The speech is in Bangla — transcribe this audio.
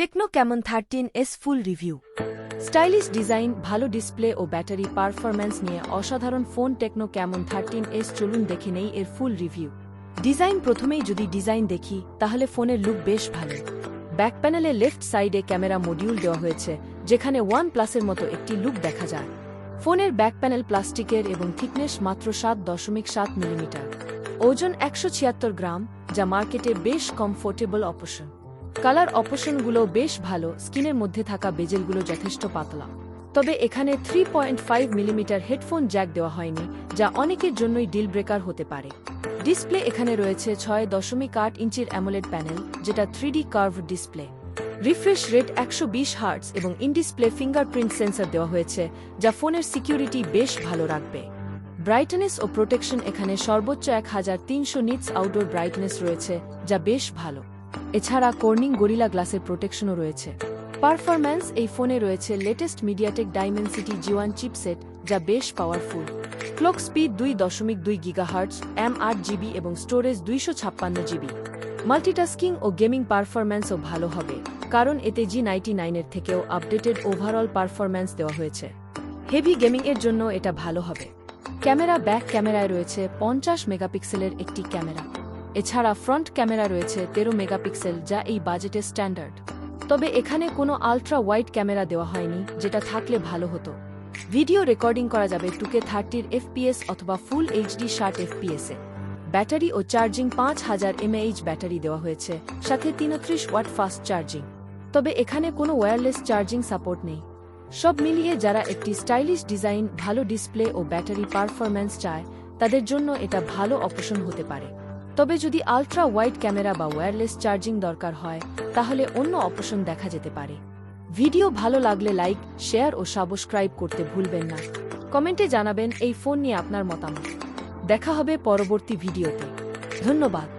Tecno Camon thirteen S full review stylish design ভালো ডিসপ্লে ও ব্যাটারি পারফরম্যান্স নিয়ে অসাধারণ phone Tecno Camon thirteen S চলুন দেখে নেই এর ফুল রিভিউ ডিজাইন প্রথমেই যদি ডিজাইন দেখি, তাহলে ফোনের লুক বেশ ভালো। ব্যাক প্যানেলে লেফট সাইডে ক্যামেরা মডিউল দেওয়া হয়েছে, যেখানে ওয়ান প্লাসের মতো একটি লুক দেখা যায়। ফোনের ব্যাক প্যানেল প্লাস্টিকের এবং থিকনেস মাত্র সাত দশমিক সাত মিলিমিটার ওজন একশো ছিয়াত্তর গ্রাম, যা মার্কেটে বেশ কমফোর্টেবল অপশন কালার অপশনগুলো বেশ ভালো, স্কিনের মধ্যে থাকা বেজেলগুলো যথেষ্ট পাতলা। তবে এখানে three point five millimetre headphone jack দেওয়া হয়নি, যা অনেকের জন্যই ডিল ব্রেকার হতে পারে। ডিসপ্লে এখানে রয়েছে ছয় দশমিক আট ইঞ্চির অ্যামোলেড প্যানেল যেটা three D curve display refresh rate একশো বিশ হার্টস এবং ইন ডিসপ্লে ফিঙ্গারপ্রিন্ট সেন্সর দেওয়া হয়েছে, যা ফোনের সিকিউরিটি বেশ ভালো রাখবে। ব্রাইটনেস ও প্রোটেকশন এখানে সর্বোচ্চ এক হাজার তিনশো নিটস আউটডোর ব্রাইটনেস রয়েছে, যা বেশ ভালো। এছাড়া কর্নিং গরিলা গ্লাসের প্রোটেকশনও রয়েছে। পারফরম্যান্স এই ফোনে রয়েছে latest MediaTek Dimensity G one chipset যা বেশ পাওয়ারফুল। ক্লক স্পিড দুই দশমিক দুই গিগাহার্টস এম আট জিবি এবং স্টোরেজ দুইশো ছাপ্পান্ন জিবি। মাল্টিটাস্কিং ও গেমিং পারফরম্যান্সও ভালো হবে, কারণ এতে জি নাইনটি নাইনের থেকেও আপডেটেড ওভারঅল পারফরম্যান্স দেওয়া হয়েছে। হেভি গেমিং এর জন্য এটা ভালো হবে। ক্যামেরা ব্যাক ক্যামেরায় রয়েছে পঞ্চাশ মেগাপিক্সেলের একটি ক্যামেরা। এছাড়া ফ্রন্ট ক্যামেরা রয়েছে তেরো মেগাপিক্সেল, যা এই বাজেটের স্ট্যান্ডার্ড। তবে এখানে কোনো আলট্রা ওয়াইড ক্যামেরা দেওয়া হয়নি, যেটা থাকলে ভালো হতো। ভিডিও রেকর্ডিং করা যাবে টুকে থার্টির এফপিএস অথবা ফুল এইচডি ষাট এফপিএসে। ব্যাটারি ও চার্জিং পাঁচ হাজার এমএএইচ ব্যাটারি দেওয়া হয়েছে, সাথে তিনত্রিশ ওয়াট ফাস্ট চার্জিং। তবে এখানে কোনো ওয়্যারলেস চার্জিং সাপোর্ট নেই। সব মিলিয়ে যারা একটি স্টাইলিশ ডিজাইন, ভালো ডিসপ্লে ও ব্যাটারি পারফরম্যান্স চায়, তাদের জন্য এটা ভালো অপশন হতে পারে। তবে যদি আলট্রা ওয়াইড ক্যামেরা বা ওয়্যারলেস চার্জিং দরকার হয়, তাহলে অন্য অপশন দেখা যেতে পারে। ভিডিও ভালো লাগলে লাইক, শেয়ার ও সাবস্ক্রাইব করতে ভুলবেন না। কমেন্টে জানাবেন এই ফোন নিয়ে আপনার মতামত। দেখা হবে পরবর্তী ভিডিওতে। ধন্যবাদ।